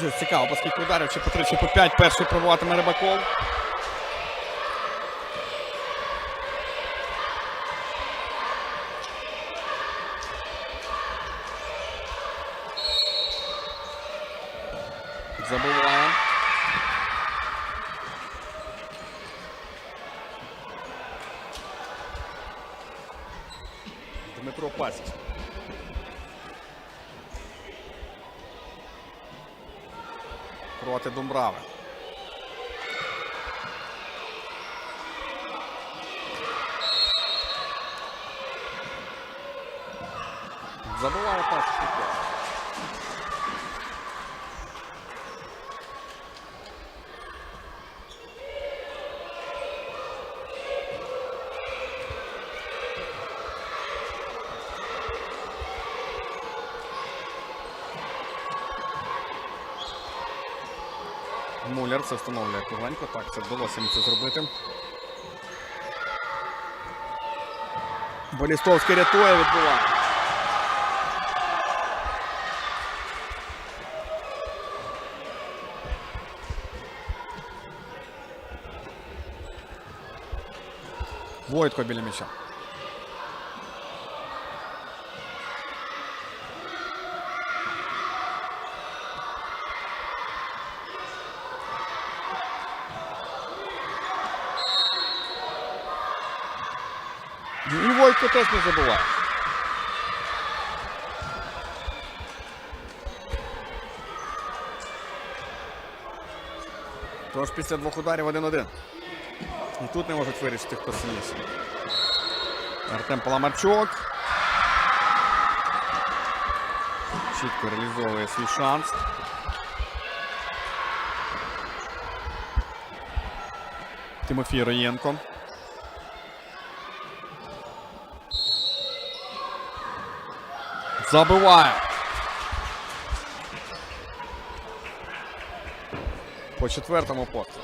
Дуже цікаво, по скільки ударів, чи по 3, чи по 5. Перший пробуватиме Рибаков. Забуває. Дмитро Пасіч. Проти Думбрави. Забуває Пасіч. Муляр це встановлює кругленько. Так, це вдалося йому це зробити. Болістовський рятує, відбуває. Войтко біля м'яча. Войтко теж не забуває. Тож після двох ударів 1-1. І тут не можуть вирішити, хто сильніший. Артем Паламарчук. Чітко реалізовує свій шанс. Тимофій Роєнко. Забиває. По четвертому посту.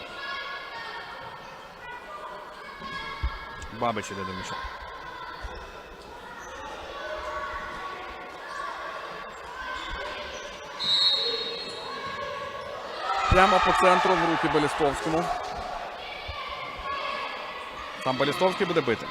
Бабич іде до м'яча. Прямо по центру в руки Болістовському. Там Болістовський буде бити.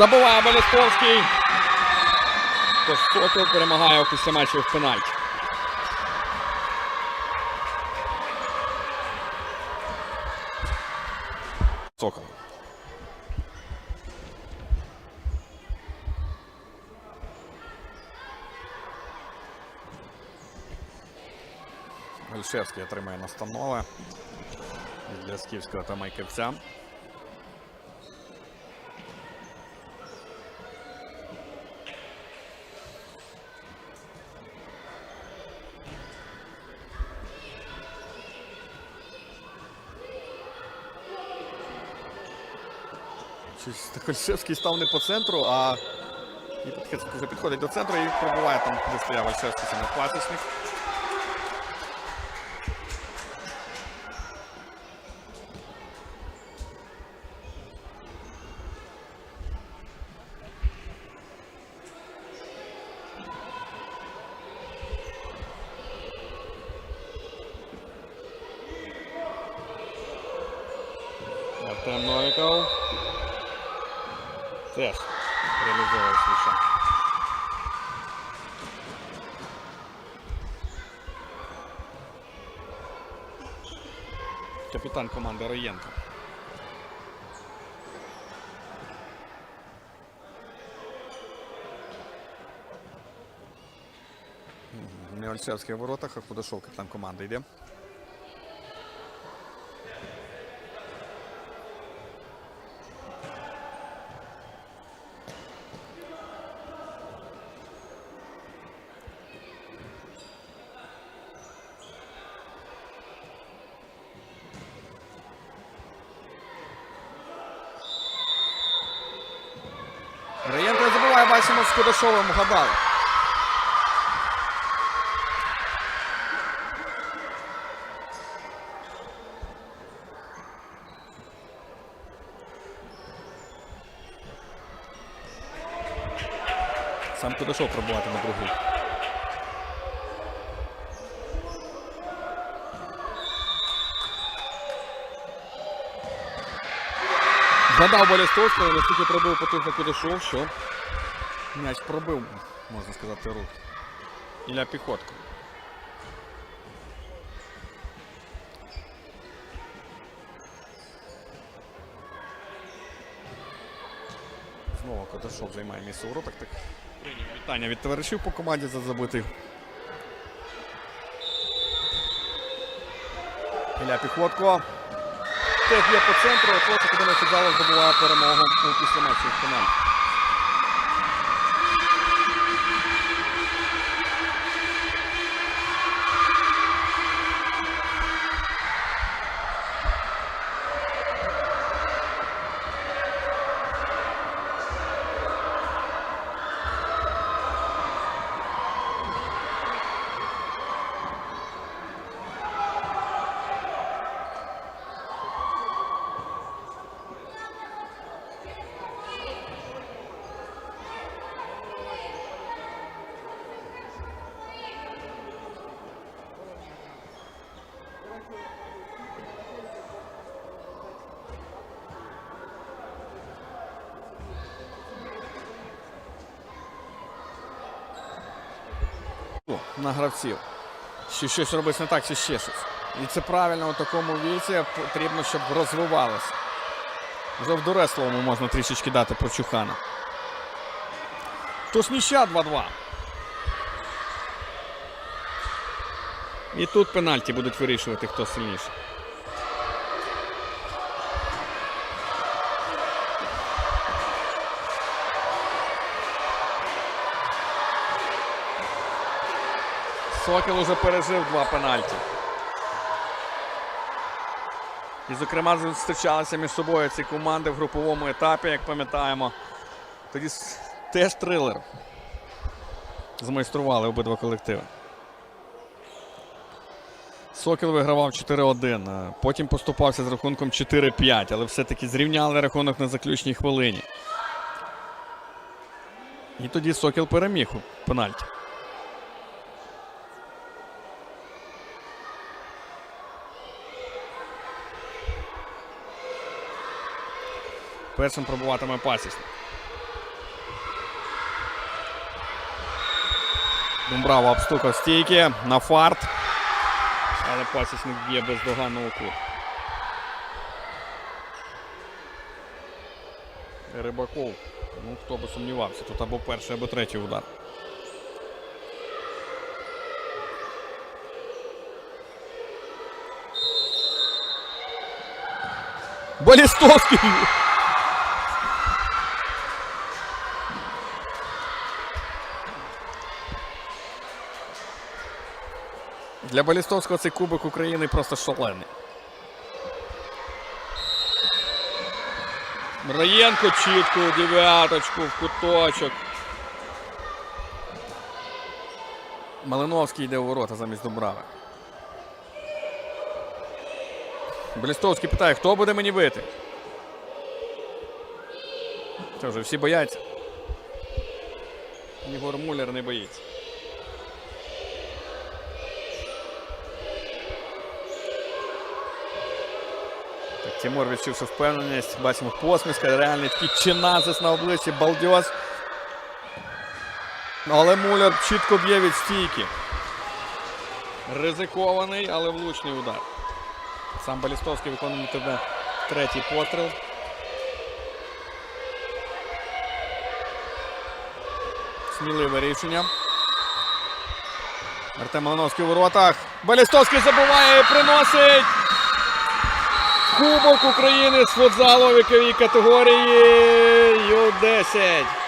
Забуває Болістовський. Тож Сокол перемагає після матчів в пенальті. Сокол. Ольшевський отримає настанови для скіфського та майківця. Щось так став не по центру, а вже підходить до центру і пробуває там, де стояв Ольшевський саме пасічник. Артем Новіков. Теж реалізовує свій шанс. Капітан команди Роєнко. Не Ольшевський в воротах, а Худошов капітан команди йде. Максимов з Кудашовим гадав. Сам Кудашов пробувати на другий. Гадав Болістовського, настільки пробив потужно Кудашов, що м'яч пробив, можна сказати, рух. Ілля Піхотко. Знову Кудашов займає місце у воротах. Так прийняв вітання від товаришів по команді за забитий. Ілля Піхотко. Теж є по центру, Творча Академія футзалу здобуває перемогу у після матчу в фіналі. На гравців. Що щось робить не так, чи ще щось. І це правильно у такому віці потрібно, щоб розвивалося. Вже в дорослому можна трішечки дати прочухана. Тож ніща 2-2. І тут пенальті будуть вирішувати, хто сильніший. Сокіл уже пережив два пенальті. І, зокрема, зустрічалися між собою ці команди в груповому етапі, як пам'ятаємо. Тоді теж трилер. Змайстрували обидва колективи. Сокіл вигравав 4-1. е, Потім поступався з рахунком 4-5, але все-таки зрівняли рахунок на заключній хвилині. І тоді Сокіл переміг у пенальті. Першим пробуватиме пасічник. Думбраво обстукав стійки на фарт. Але пасічник б'є бездоганно у кут. Рибаков. Ну, хто би сумнівався. Тут або перший, або третій удар. Болістовський! Для Балістовського цей Кубок України просто шалений. Мраєнко чітко дев'яточку, в куточок. Малиновський йде у ворота замість Дубрави. Балістовський питає, хто буде мені бити? Це вже всі бояться. Ігор Муллер не боїться. Тимур відчувши впевненість. Бачимо посмішка, реальний такий чиназис на обличчі, балдьоз. Але Муляр чітко б'є від стійки. Ризикований, але влучний удар. Сам Балістовський виконує тебе третій постріл. Сміливе рішення. Артем Малиновський у воротах. Балістовський забуває і приносить Кубок України з футзалу віковій категорії Ю-10.